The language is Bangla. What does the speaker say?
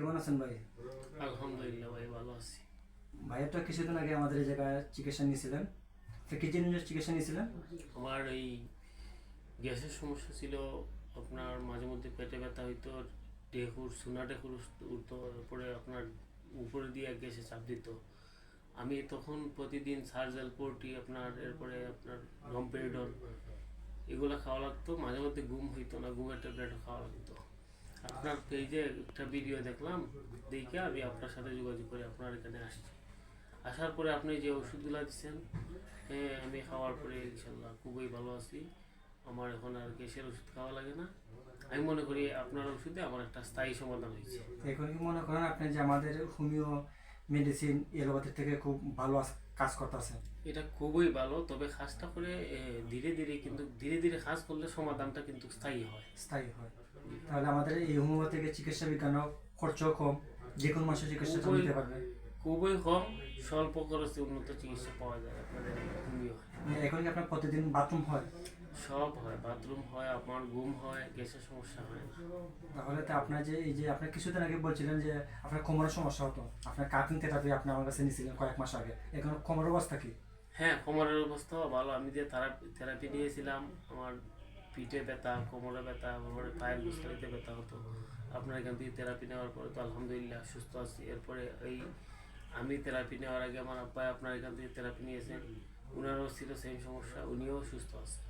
কেমন আছেন ভাই? আলহামদুলিল্লাহ ভাই ভালো আছি। ভাইয়া তো কিছুদিন আগে আমাদের এই জায়গায় চিকিৎসা নিয়েছিলেন। তো কি জিনিসের চিকিৎসা নিয়েছিলেন? আমার এই গ্যাসের সমস্যা ছিল আপনার মাঝে মধ্যে পেটে ব্যথা হইতো ডেকুর সোনা ডেকুর উঠতো তারপরে আপনার উপরে দিয়ে গ্যাসে চাপ দিত। আমি তখন প্রতিদিন সার্জাল পোর্টি আপনার এরপরে আপনার গম্পেরিডল এগুলো খাওয়া লাগতো। মাঝে মধ্যে ঘুম হইতো না ঘুমের ট্যাবলেটও খাওয়া লাগতো। আপনার পেজে একটা ভিডিও দেখলাম দেখে আমি আপনার সাথে যোগাযোগ করে আপনার এখানে আসছি। আসার পরে আপনি যে ওষুধগুলো দিচ্ছেন হ্যাঁ আমি খাওয়ার পরে ইনশাল্লাহ খুবই ভালো আছি। আমার এখন আর গ্যাসের ওষুধ খাওয়া লাগে না। আমি মনে করি আপনার ওষুধে আমার একটা স্থায়ী সমাধান হয়েছে। এখন কি মনে করেন আপনি যে আমাদের হোমিও মেডিসিন এলোপ্যাথি থেকে খুব ভালো কাজ করতেছে? এটা খুবই ভালো তবে কাজটা করে ধীরে ধীরে কিন্তু ধীরে ধীরে কাজ করলে সমাধানটা কিন্তু স্থায়ী হয়। স্থায়ী হয়। তাহলে আমাদের এই হোমিওপ্যাথিক চিকিৎসা বিজ্ঞান খরচও কম যে কোনো মানুষের চিকিৎসাটা খুবই- নিতে পারবে। খুবই কম স্বল্প খরচে উন্নত চিকিৎসা পাওয়া যায় আপনাদের মানে এখন কি আপনার প্রতিদিন বাথরুম হয়? সব হয় বাথরুম হয় আপনার ঘুম হয় গ্যাসের সমস্যা হয়। তাহলে তো আপনার যে এই যে আপনি কিছুদিন আগে বলছিলেন যে আপনার কোমরের সমস্যা হতো। আপনার কাটিং থেরাপি আপনি আমার কাছে নিয়েছিলেন কয়েক মাস আগে। এখন কোমরের অবস্থা কি? হ্যাঁ কোমরের অবস্থাও ভালো। আমি যে থেরাপি থেরাপি নিয়েছিলাম আমার পিঠে ব্যথা, কোমরে ব্যথা কোমরে পায়ের মুসকালিতে ব্যথা হতো। আপনার এখান থেকে থেরাপি নেওয়ার পরে তো আলহামদুলিল্লাহ সুস্থ আছি। এরপরে এই আমি থেরাপি নেওয়ার আগে আমার আব্বাই আপনার এখান থেকে থেরাপি নিয়েছেন। ওনারও ছিল সেম সমস্যা, উনিও সুস্থ আছে